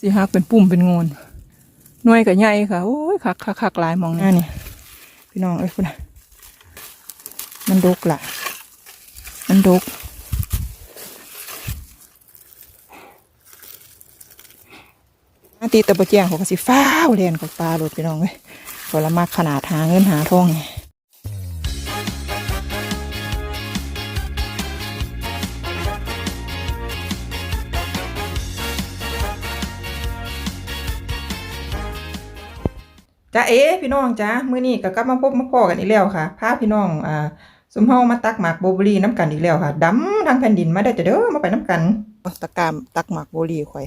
สิฮักเป็นปุ่มเป็นโงนหน่วยกับใหญ่ค่ะโอ้ยคักคักคักหลายมองหน้านี่พี่น้องเอ้ยคุณนะมันดกละมันดกอาตีตะบะแจงเขาก็สิฟ้าวเรียนกับปลาโดดพี่น้องเว้ยผลมากขนาดหาเงินหาทองไง จ้าเอ๋พี่น้องจ้ามื้อนี้ก็กลับมาพบมาพอกันอีกแล้วค่ะพาพี่น้องอ่าสมเฮามาตักหมากโบเบอรี่น้ำกันอีกแล้วค่ะดำทางแผ่นดินมาได้อจ้ะเด้อมาไปน้ำกันตะกามตักหมากโบเบอรี่ข่อย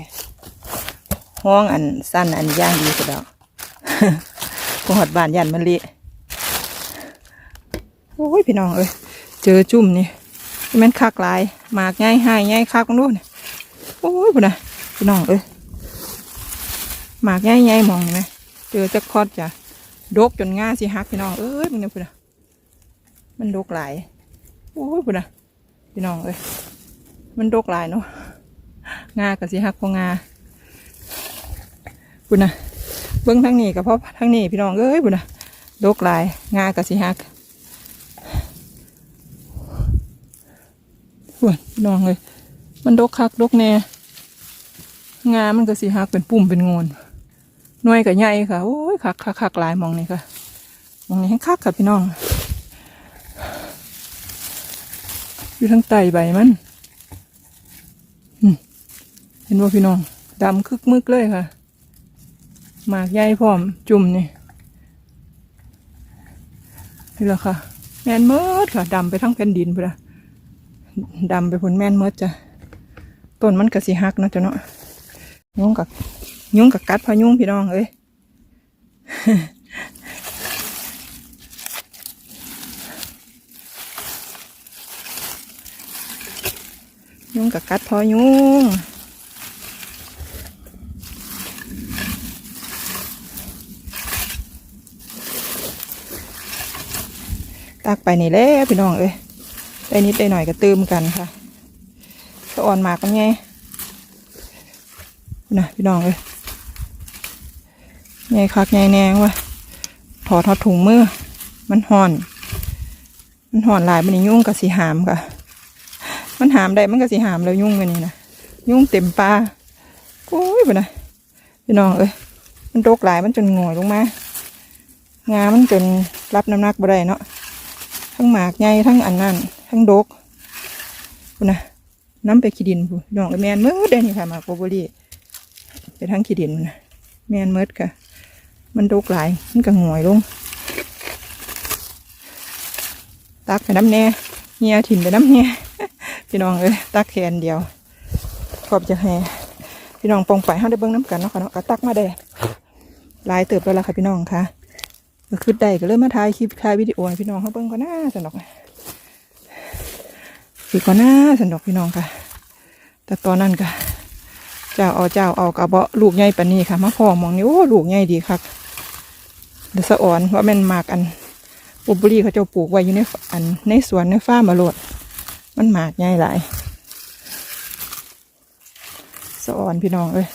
ห้องอันสั้นอันย่างดีสุดแล้วพอหอดบ้านยันมันเละโอ้ยพี่น้องเอ้ยเจอจุ่มนี่ที่มันคักลายหมากง่ายหายง่ายคักนดูนโอ้ยพุ่นนะพี่น้องเอ้ยหมากง่ายง่ายมองเห็นไหม เจอจักพอดจ้ะดกจนง่าสิฮักพี่น้องเอ้ยมันเนี่ยพุ่นนะมันดกหลายโอ้ยพุ่นนะพี่น้องเอ้ยมันดกหลายเนาะงากับสิฮักพองาบุญนะเบิ้งทั้งนี้กับพ่อทั้งนี้พี่น้องเอ้ยบุญนะดกหลายงากะสิฮักบุญพี่น้องเลยมันดกคักดกแน่งามันก็สิฮักเป็นปุ่มเป็นโงน หน่วยกับใหญ่ค่ะโอ้ยคักคักคักหลายมองนี่ค่ะมองนี้ให้คักค่ะพี่น้อง อยู่ทั้งไตใบมันเห็นว่าพี่น้องดำคึกมึกเลยค่ะหมากใหญ่พร้อมจุ่มนี่นี่แหละค่ะ แมนเมิดค่ะดำไปทั้งแผ่นดินไปละดำไปผลแมนเมิดจ้ะต้นมันกระสีหักเนาะจ้ะเนาะยุงกับ ยุ่งกับกัดพายุ่งพี่น้องเอ้ยยุ่งกับกัดพอยุ่งตักไปนี่แล้วพี่น้องเอ้ยได้นิดได้หน่อยก็เติมกันค่ะสะอ่อนมากกันไงนะพี่น้องเอ้ย ไงคักไงแนงวะถอดทอดถุงมือ มันห่อน มันห่อนหลายมันยุ่งกับสีหามค่ะ มันหามได้มันก็สีหามแล้วยุ่งมันนี่นะยุ่งเต็มปลาโอ้ยไปนะพี่น้องเอ้ยมันโรคหลายมันจนงอยลงมางามันจนรับน้ำหนักบ่ได้เนาะทั้งหมากใหญ่ทั้งอันนั้นทั้งดกพูนะน้ำไปขี้ดินพูนน้องก็แมนเมืดได้นี่ค่ะมากโบโบลี่ไปทั้งขี้ดินนะแมนเมืดค่ะ มันดกหลาย มันก็หงอยลง ตักไปน้ำแน่เฮียถิ่นไปน้ำเฮียพี่น้องเอ้ยตักแคนเดียว ขอบจะแห่พี่น้องปองไปห้าได้เบิ้งน้ำกันเนาะค่ะเนาะก็ตักมาได้ลายเติบแล้วล่ะค่ะพี่น้องค่ะก็คือได้ก็เลยมมาถ่ายคลิปถ่ายวิดีโอพี่น้องเขาเบิ่งก็น่าสนุกสิก็น่าสนุกพี่น้องค่ะ แต่ตอนนั้นก็เจ้าเอาเจ้าเอากระเบาะลูกใหญ่ปานนี้ค่ะมาพอมองนี่โอ้ลูกใหญ่ดีครับ เดี๋ยวสะอ่อนว่าแม่นหมากอันบุบรีเขาจะปลูกไว้อยู่ในอันในสวนในฟ้ามาโลด มันหมากใหญ่หลายสะอ่อนพี่น้องเอ้ย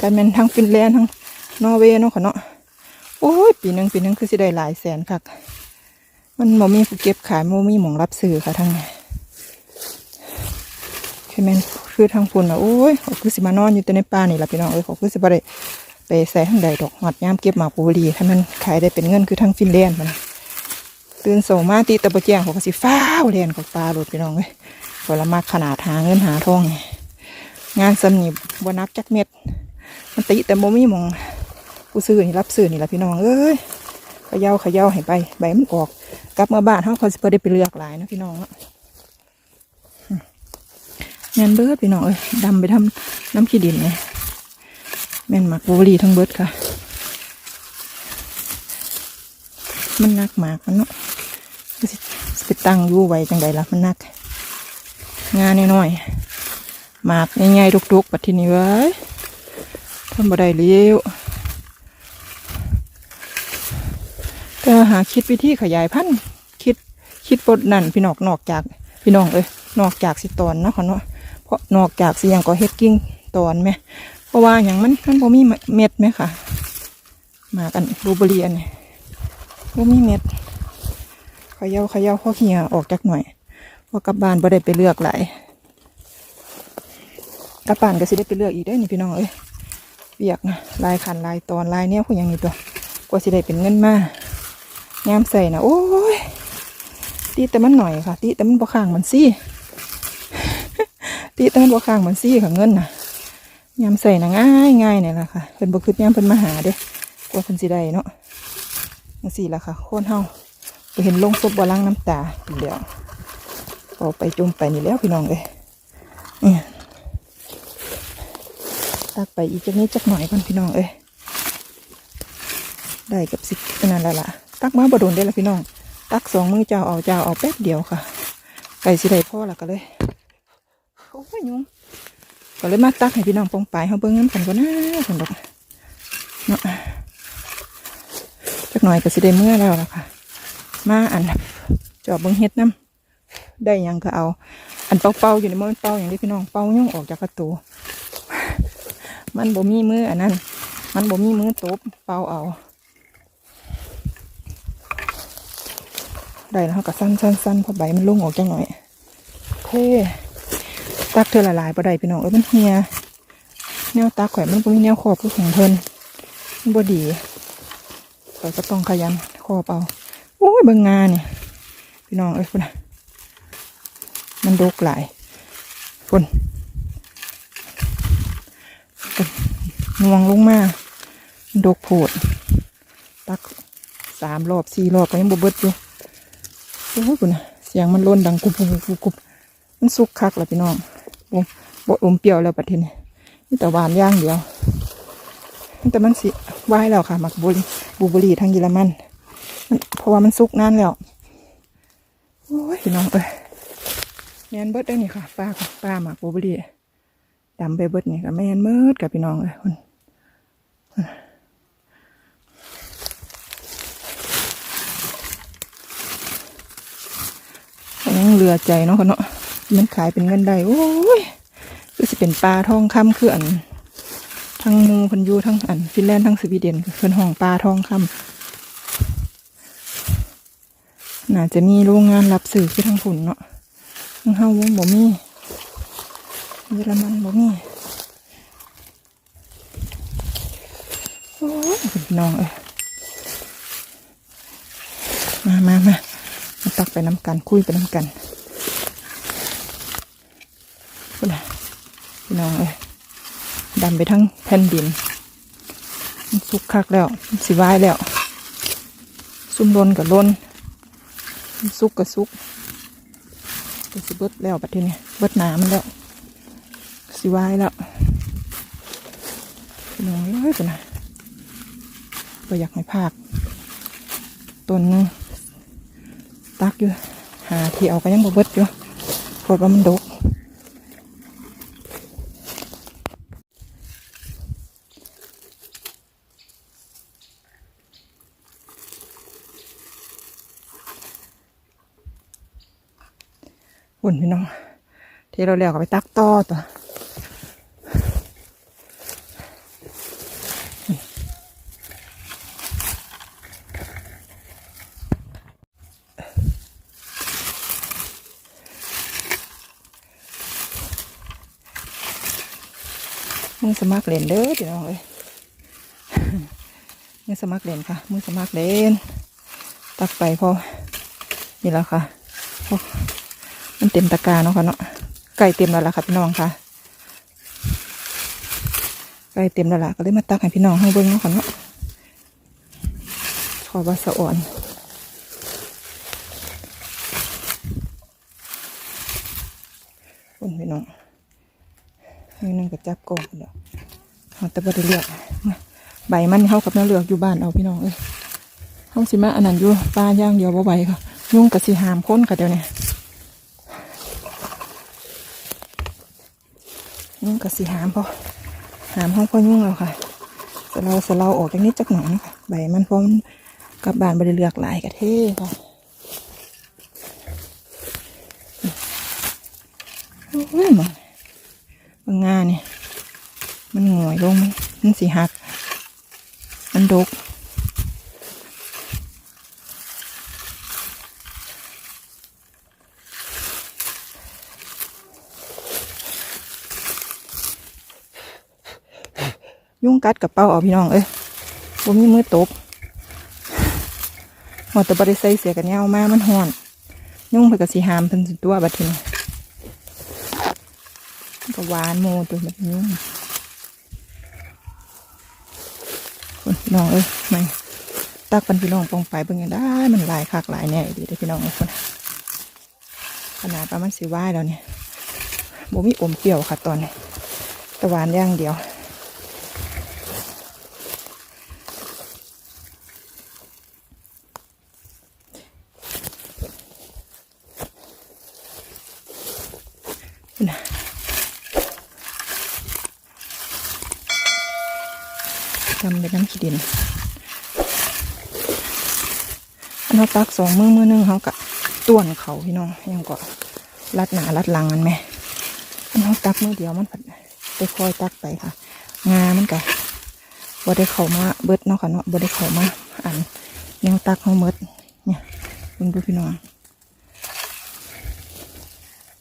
การแม่นทั้งฟินแลนด์ทั้งนอร์เวย์เนาะค่ะเนาะโอ้ยปีนึงปีนึงคือสิได้หลายแสนคักมันบ่มีผู้เก็บขายบ่มีหมองรับซื้อค่ะทั้งนี้ใช่ไหมนคือทางฝุ่นอะโอ้ยเขาคือสิมานอนอยู่แต่ในป่านี่ละพี่น้องเอ้ยเขาคือสิบ่ได้ ไปใส่ทางใดดอกหอดยามเก็บหมากปูรีถ้มันขายได้เป็นเงินคือทางฟินแลนด์มันตื่นโสมาตีตะบะแจงเขาก็สิฟ้าวเรียนกับปลาโดดพี่น้องเอ้ยผลมากขนาดหาเงินหาทองไงงานสำนีบนักจักเม็ด มันติแต่บ่มีหมองผู้ซื้อนี่รับซื้อนี่แหละพี่น้องเอ้ยเขย่าเขย่าให้ไปใบมันออก กลับมาบ้านเขาเขาสิบ่ได้ไปเลือกหลายนะพี่น้องเนาะแม่นเบิดพี่น้องเอ้ยดำไปทำน้ำขี้ดินไง แม่นหมักบุรีทั้งเบิดค่ะ มันนักหมากมันเนาะสิสิตั้งยู่ไว้จังใดล่ะมันนัก งานน้อยๆหมากใหญ่ๆดุกๆปัดที่นี่เว้ยทำบ่ได้เลี้ยวก็หาคิดวิธีขยายพันธุ์คิดคิดบทนั่นพี่น้องนอกจากพี่น้องเอ้ยนอกจากสิตอนเนาะค่ะเนาะเพราะนอกจากสิยังก็เฮ็ดกิ่งตอนไหม ราะว่าอย่างมันมันบ่มีเม็ดไหมค่ะ มากันบูเบอรี่อันนี้บ่มีเม็ดเขย่าเขย่าข้อเหี่ยออกจากหน่อยเพอกลับบ้านบ่ได้ไปเลือกหลายกลับบ้านก็สิได้ไปเลือกอีกได้นี่พี่น้องเอ้ยเปียกนะลายขันลายตอนลายเนี้ยพวกอย่างนี้ตัวกว่าสิได้เป็นเงินมายามใส่นะโอ้ยตีแต่มันหน่อยค่ะ ตีแต่มันบ่ข้างมันซี่ตีแต่มันบ่ข้างมันซี่ค่ะเงินนะ ยามใส่นะง่ายง่ายเนี่ยแหละค่ะเพิ่นบ่คืดยามเพิ่นมาหาเด้กว่าเพิ่นสิได้เนาะจังซี่ล่ะค่ะโคนเฮาไปเห็นลงศพบ่ลังน้ำตาอยู่แล้วเอาไปจมไปนี่แล้วพี่น้องเอ้ยเนี่ยตักไปอีกจักนิดจักหน่อยก่อนพี่น้องเอ้ยได้กับสิบนั่นแหละล่ะตักมาบ่โดนได้ละพี่น้อง ตักสองมือเจ้าเอาเจ้าเอาแป๊บเดียวค่ะไก่สิได้พ่อละก็เลยโอ้ยยุง ก็เลยมาตักให้พี่น้องปองปลายเขาเบิ้งน้ำกันก่อนนะคนดอกเนาะจักหน่อยก็สิได้เมื่อแล้วล่ะค่ะ มาอันจอบเบิ้งเฮ็ดน้ำได้ยังก็เอา อันเป่าๆอยู่ในมือเป่าอย่างนี้พี่น้องเป่ายุ่งออกจากกระตูมันบ่มีมืออันนั้น มันบ่มีมือตบเป่าเอาได้แล้วก็สั้นสั้นสั้นเพราะใบมันลุ่งออกจังหน่อยเท่ ตักเธอละลายปะได้พี่น้องเอ้ยมันเฮียแนวตักข่อยมันบ่มีแนวขอบคือของเพิ่นมันบ่ดีข่อยก็ต้องขยันขอบเอาโอ้ยเบิ่งงานเนี่ยพี่น้องเอ้ยพุ่นนะมันดกหลายพุ่นพุ่นวงลงมาดกโผดตักสามรอบสี่รอบก็ยังบ่เบิดอยู่โอ้โหคุณนะเสียงมันล้นดังกุบกุบกุบกุบมันสุกคักแล้วพี่น้อง บ่บ่อมเปรี้ยวแล้วปัดทีนี้นี่แต่หวานย่างเดียว แต่มันสิไหวแล้วค่ะหมักบุรีบูบอรี่ทางเยอรมันมันเพราะว่ามันสุกนานแล้วโอ้ยน้องเอ้ยแมนเบิดได้นี่ค่ะป้าค่ะป้าหมักบูเบอรี่ดำไปเบิดนี่ค่ะแมนเบิดกับพี่น้องเอ้ยคุณยังเหลือใจเนาะค่ะเนาะ มันขายเป็นเงินได้โอ้ยคือสิเป็นปลาทองคำคืออัน ทั้งมูพันยูทั้งอันฟินแลนด์ทั้งสวีเดนคือห้องปลาทองคำน่าจะมีโรงงานรับสื่อคือทั้งผุนเนาะทั้งเฮาวงบ่มีเยอรมันบ่มีโอ้ยน้องเอ้ยมามามามาตักไปน้ำกัน คุยไปน้ำกัน พูดนะพี่น้องเอ้ยดำไปทั้งแผ่นดิน สุกคักแล้วสิวายแล้ว ซุ่มลนกับลนมันสุกกับสุกก็สิเบิดแล้วบัดทีนี้เบิดหนามันแล้วสิวายแล้วพี่น้องเอ้ยพูดนะก็อยากให้ภาคต้นนึงตักอยู่หาที่เอาก็ยังบ่เบิดอยู่เพราะว่ามันดก หุ่นพี่น้อง ที่เราเลี้ยวก็ไปตักต่อตัวมือสมัครเล่นเด้อพี่น้องเอ้ยมือสมัครเล่นค่ะ มือสมัครเล่นตักไปพอนี่แล้วค่ะโอ้มัน เต็มตะกร้าเนาะค่ะเนาะไก่เต็มแล้วล่ะค่ะพี่น้องค่ะไก่เต็มแล้วล่ะก็เลยมาตักให้พี่น้องให้เบิ้งเนาะค่ะเนาะขอว่าสะอ่อนคนพี่น้องนี่นึงก็จับกองเดี๋ยวเอาแต่บ่ได้เลือกใบมันเข้ากับเนื้อเลือกอยู่บ้านเอาพี่น้องเอ้ยเขาสิมาอันนั้นอยู่ปลาย่างเดียวบ่ไหวค่ะ ยุ่งกับสิหามค้นกับเดี๋ยวนี้ ยุ่งกับสิหามพอหามห้องพ่อยุ่งแล้วค่ะสเราสเราออกจากนิดจักหน่อยนะคะใบมันพราะมันกลับบานบ่ได้เลือกหลายกะเท่ค่ะโอ้ยมันบางงานนี่ยมันหงอยลงมันมันสีหัก มันดก ยุ่งกัดกับเป้าเอาพี่น้องเอ้ยบ่มีมือตบหอดแตะบริใส่เสียกันยามามันห่อนยุ่งไปกับสีหามเพิ่นสิตัวบัดทีนี้ก็หวานโมตัวแบบนี้คนพี่น้องเอ้ยไม่ตักปันพี่น้องปองไปเบิ่งยังได้มันลายคักหลายแน่ดีเด้พี่น้องเอ้ยคนขนาดประมาณสิว่ายแล้วเนี่ยบ่มีอมเปรี้ยวค่ะตอนนี้แตะหวานอย่างเดียว นะทำเป็นน้ำขี้ดินอันเราตักสองมือมือหนึงเขากะต้วนเขาพี่น้องยังก็รัดหนารัดหลังกันไหมอันเราตักมือเดียวมันไปคอยตักไปค่ะ งามันกะบ่ได้เข้ามาเบิดเนาะค่ะเนาะบ่ได้เข้ามาอันแนวตักเขาเมิดเนี่ยเบิ่งดูพี่น้อง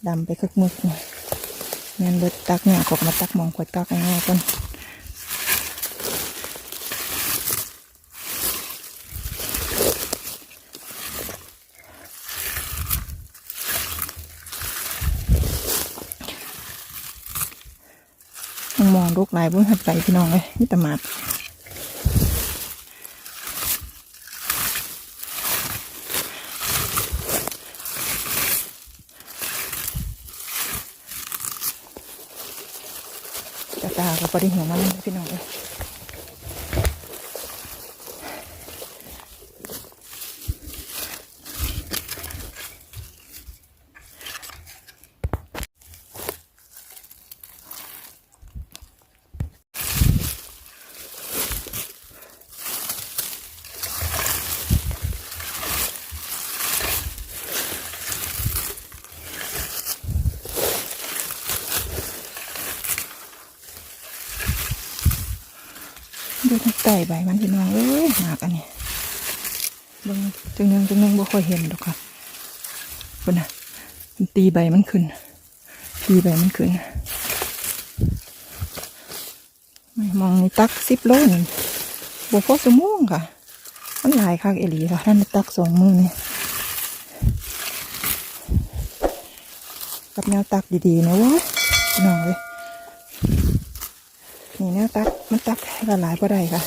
ดำไปคึกมึกเนี่ยเงินเบิดตักเนี่ยกบมาตักมองขวดตักง่ายๆก่อนมองลูกลายบุ้นหัดใจพี่น้องเลยนี่ตะมาด กระตาก็พอดีหัวมันพี่น้องเลย ดูทั้งไต่ใบมันพี่น้องเอ้ยหนักอันนี้เบางจังนึงจังนึงบ่ค่อยเห็นดอกค่ะเพิ่นน่ะมันตีใบมันขึ้น ตีใบมันขึ้นไม่มองในตักสิบโลนี่บ่พอสมงค่ะ มันหลายคักเอลีค่ะนั่นตักสองมือนี่กับแนวตักดีๆนะวะน้องเลย นี่แนวตักมันตักละลายก็ได้ค่ะ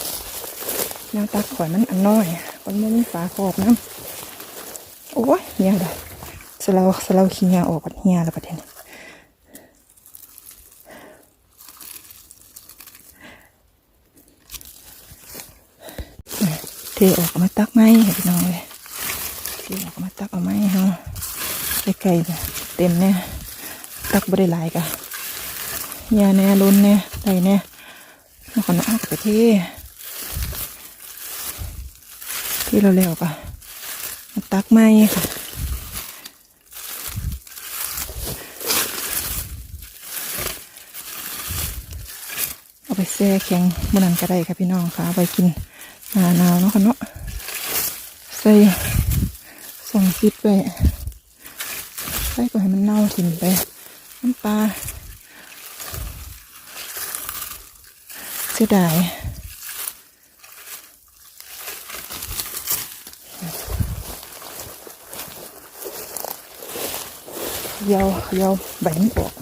แนวตักข่อยมันอันน้อยมันไม่มีฝาขอบน้ำโอ้ยเฮียเลยสลาสลาขี้เฮียออกปัดเฮียแล้วประเด็นเทออกมาตักไหมพี่น้องเลยเทออกมาตักเอาไหมฮะไกลๆเลยเต็มเนี่ยตักบริหลายกะยาแน่ลุ้นแน่ไดแน่ มาขอน้องไปที่ที่เราเร็วก่ะมาตักไม้ค่ะเอาไปแช่แข็งมันนั้นก็ได้ค่ะพี่น้องค่ะเอาไปกินหนาหนาวเนาะค่ะเนาะใส่ส่งฟิตไปใส่ก็ให้มันเน่าถิ่นไปน้ำปลา เสียดายเขยาวขยาวใบมันออก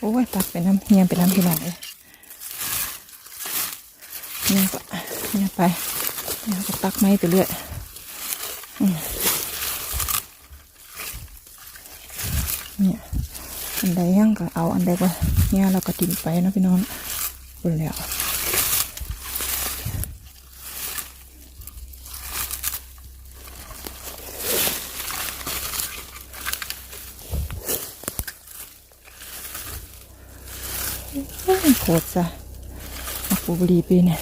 โอ้ยตักไปน้ำเฮียไปน้ำพี่น้องเลย เนี่ยก็เนี่ยไป เนี่ยก็ตักไม้ไปเรื่อยเนี่ยอันใดย่างก็เอาอันใดก็เนี่ยเราก็ถิ่มไปนะพี่น้องบนแล้วโคตรซะปูบลีปีเนี่ย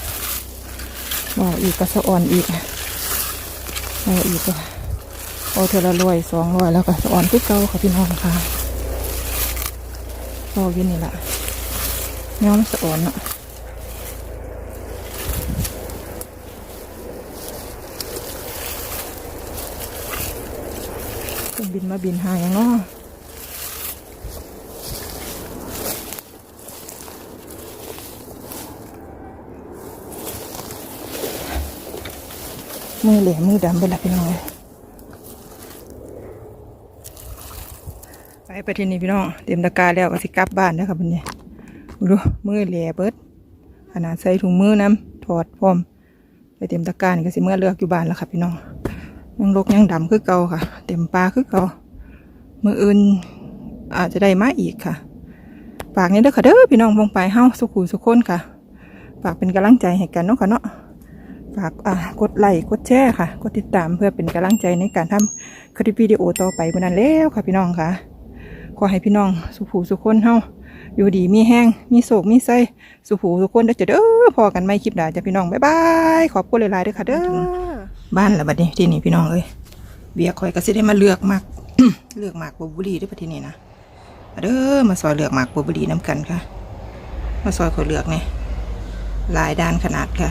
บอกอีกก็สะอ่อนอีกเอาอีกก็เอาเทอละร้อยสองร้อยแล้วก็สะอ่อนคือเก่าค่ะพี่น้องค่ะบอกอยินนี่แหละย้อมสะอ่อนเนาะเครื่องบินมาบินหาอย่างเนาะ มือเหลวมือดำไปละพี่น้องเลยไปไปที่นี่พี่น้องเตรียมตะกร้าแล้วก็สิกลับบ้านแล้วครับวันนี้ดูมือเหลวเบิดขนาดใส่ถุงมือน้ำถอดพร้อมไปเตรียมตะกานี่ก็สิเมื่อเลือกอยู่บ้านแล้วครับพี่น้องยังลกยังดำคือเก่าค่ะ เต็มปลาคือเก่ามืออื่นอาจจะได้มาอีกค่ะฝากนี้เด้อค่ะเด้อพี่น้องวงไปเฮ้าสุขุสุขคนค่ะฝากเป็นกำลังใจให้กันเนาะค่ะเนาะ ฝากอ่ากดไลค์กดแชร์ค่ะ กดติดตามเพื่อเป็นกำลังใจในการทำคลิปวิดีโอต่อไปบนนั้นแล้วค่ะพี่น้องค่ะ ขอให้พี่น้องสุขูสุขคนเฮาอยู่ดีมีแห้งมีโศกมีไส้สุขูสุขคนเด้อจะเด้อพอกันไม่คลิปหน้าจะพี่น้องบ๊ายบายขอบคุณหลายๆเด้อค่ะเด้อบ้านละบัดนี้ที่นี่พี่น้องเอ้ยเบียร์คอยก็สิได้มาเลือกมากเลือกหมากบัวบุรีเด้วยปะที่นี่นะมาเด้อมาซอยเลือกหมากบัวบุรีน้ำกันค่ะ มาซอยขอยเลือกเนี่ยลายด้านขนาดค่ะ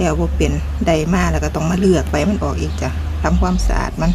แล้วบ่เป็นใดมาแล้วก็ต้องมาเลือกไปมันออกอีกจ้ะทำความสะอาดมัน